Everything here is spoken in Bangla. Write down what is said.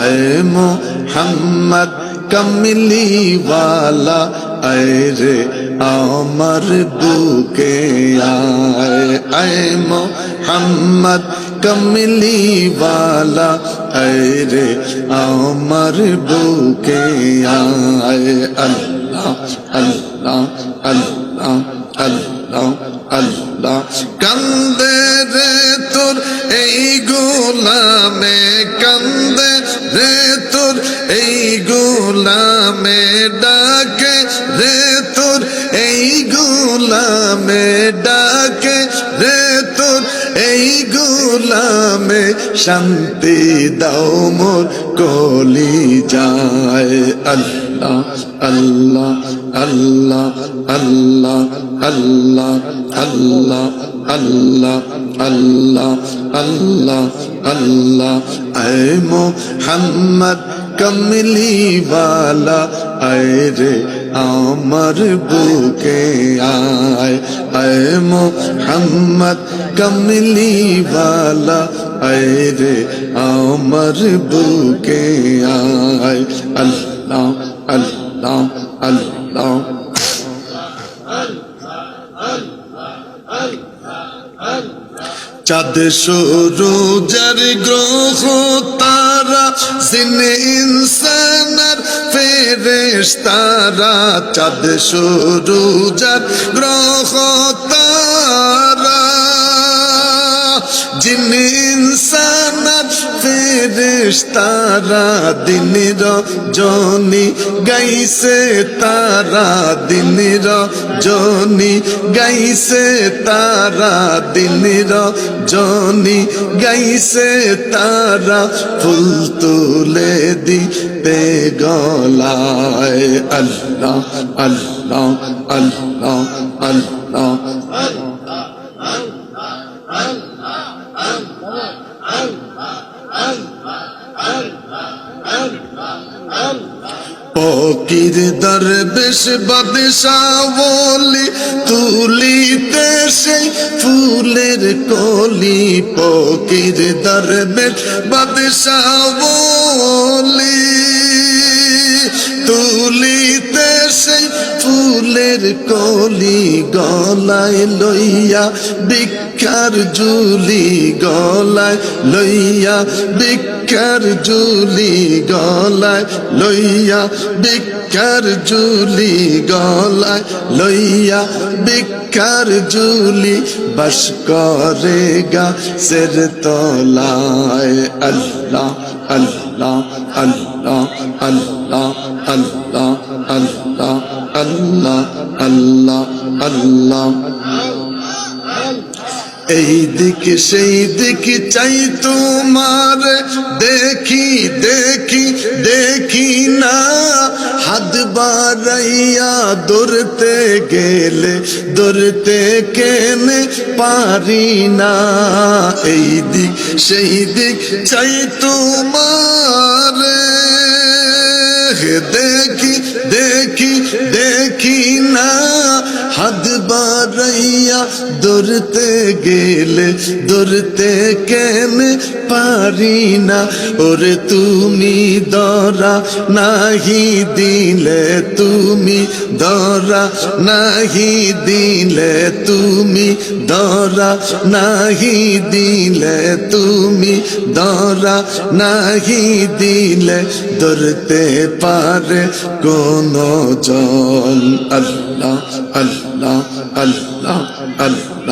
আয় মোহাম্মদ কমলি ওয়ালা, আয় রে আমার বুকে আয়। আয় মোহাম্মদ কমলি ওয়ালা, আয় রে আমার বুকে আয়। আল্লাহ আল্লাহ আল্লাহ আল্লাহ আল্লাহ। কান্দে রে এই গোলামে ডাকে রে তোর, এই গোলামে ডাকে রে তোর, এই গোলামে শান্তি দাও মোর কলি যায়। আল্লাহ আল্লাহ আল্লাহ আল্লাহ আল্লাহ আল্লাহ আল্লাহ আল্লাহ আল্লাহ আল্লাহ। আয় মোহাম্মদ কমলি বালা আয় রে আমার বুকে আয় আয় মোহাম্মদ কমলি বালা আয় রে আমার বুকে আয় আল্লাহ আল্লাহ আল্লাহ আল্লাহ আল্লাহ আল্লাহ চাঁদ সূরজের গ্রহ তারা সিনে ইনসানার ফেরেশ তারা চাঁদ সূরজের গ্রহ তারা জিন ইনসানার তারা দিন জনি গাইছে তারা দিন জনি গাইছে তারা দিন জনি গাইছে তারা ফুল তুলে দি তে গলায় আল্লাহ আল্লাহ আল্লাহ আল্লাহ। ফকির দরবেশ বাদশাওলি তুলিতে সেই ফুলের কলি। ফকির দরবেশ বাদশাওলি তুলিতে সেই ফুলের কলি। গলায় লইয়া ভিক্ষার জুলি গলায় লইয়া ভিক্ষার জুলি গলায় লইয়া ভিক্ষার জুলি গলায় লইয়া ভিক্ষার জুলি বাস করে গা সের তলায়। আল্লাহ আল্লাহ আল্লাহ আল্লাহ আল্লাহ আল্লাহ আল্লাহ আল্লাহ আল্লাহ। এই দিক সেই দিক চাই তোমার। দেখি দেখি দেখি না। হাত বাড়াইয়া দৌড়তে গেলে দৌড়তে কেনে পারি না। এই দিক সেই দিক চাই তোমার। দেখি দেখি দেখি না। হাত বাড়াইয়া দৌড়তে গেলে দৌড়তে কেন পারি না ওরে তুমি দরা নাহি দিলে তুমি দরা নাহি দিলে তুমি দরা নাহি দিলে তুমি দরা নাহি দিলে ধরতে পারে কোন জন আল্লাহ আল্লাহ আল্লাহ আল্লাহ।